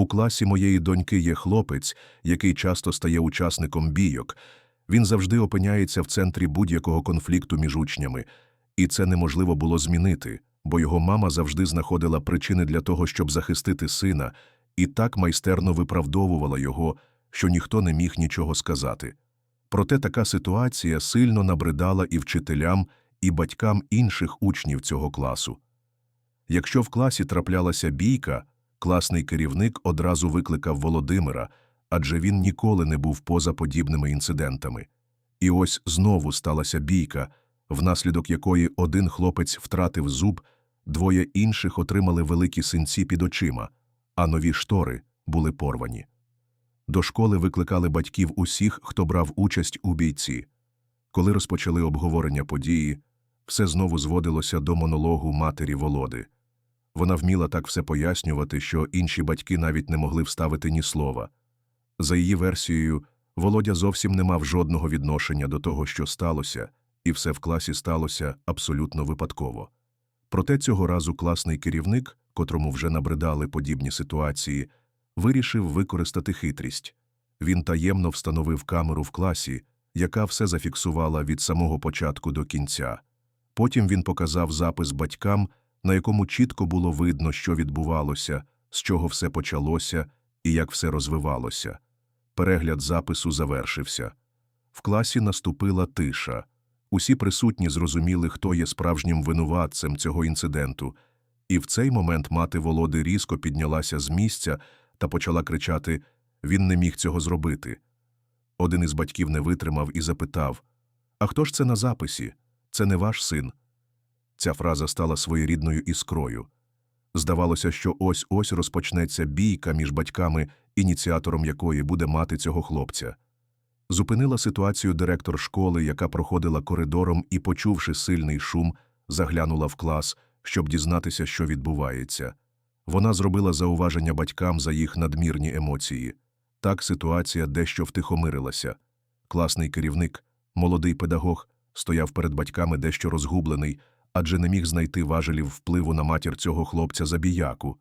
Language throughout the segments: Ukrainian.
У класі моєї доньки є хлопець, який часто стає учасником бійок. Він завжди опиняється в центрі будь-якого конфлікту між учнями, і це неможливо було змінити, бо його мама завжди знаходила причини для того, щоб захистити сина, і так майстерно виправдовувала його, що ніхто не міг нічого сказати. Проте така ситуація сильно набридала і вчителям, і батькам інших учнів цього класу. Якщо в класі траплялася бійка, класний керівник одразу викликав Володимира, адже він ніколи не був поза подібними інцидентами. І ось знову сталася бійка, внаслідок якої один хлопець втратив зуб, двоє інших отримали великі синці під очима, а нові штори були порвані. До школи викликали батьків усіх, хто брав участь у бійці. Коли розпочали обговорення події, все знову зводилося до монологу матері Володи. Вона вміла так все пояснювати, що інші батьки навіть не могли вставити ні слова. За її версією, Володя зовсім не мав жодного відношення до того, що сталося, і все в класі сталося абсолютно випадково. Проте цього разу класний керівник, котрому вже набридали подібні ситуації, вирішив використати хитрість. Він таємно встановив камеру в класі, яка все зафіксувала від самого початку до кінця. Потім він показав запис батькам, на якому чітко було видно, що відбувалося, з чого все почалося і як все розвивалося. Перегляд запису завершився. В класі наступила тиша. Усі присутні зрозуміли, хто є справжнім винуватцем цього інциденту, і в цей момент мати Володи різко піднялася з місця та почала кричати «Він не міг цього зробити». Один із батьків не витримав і запитав «А хто ж це на записі? Це не ваш син?» Ця фраза стала своєрідною іскрою. Здавалося, що ось-ось розпочнеться бійка між батьками, ініціатором якої буде мати цього хлопця. Зупинила ситуацію директор школи, яка проходила коридором і, почувши сильний шум, заглянула в клас, щоб дізнатися, що відбувається. Вона зробила зауваження батькам за їх надмірні емоції. Так ситуація дещо втихомирилася. Класний керівник, молодий педагог, стояв перед батьками дещо розгублений, адже не міг знайти важелів впливу на матір цього хлопця забіяку.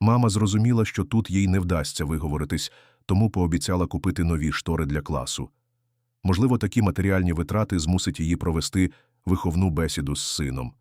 Мама зрозуміла, що тут їй не вдасться виговоритись, тому пообіцяла купити нові штори для класу. Можливо, такі матеріальні витрати змусить її провести виховну бесіду з сином.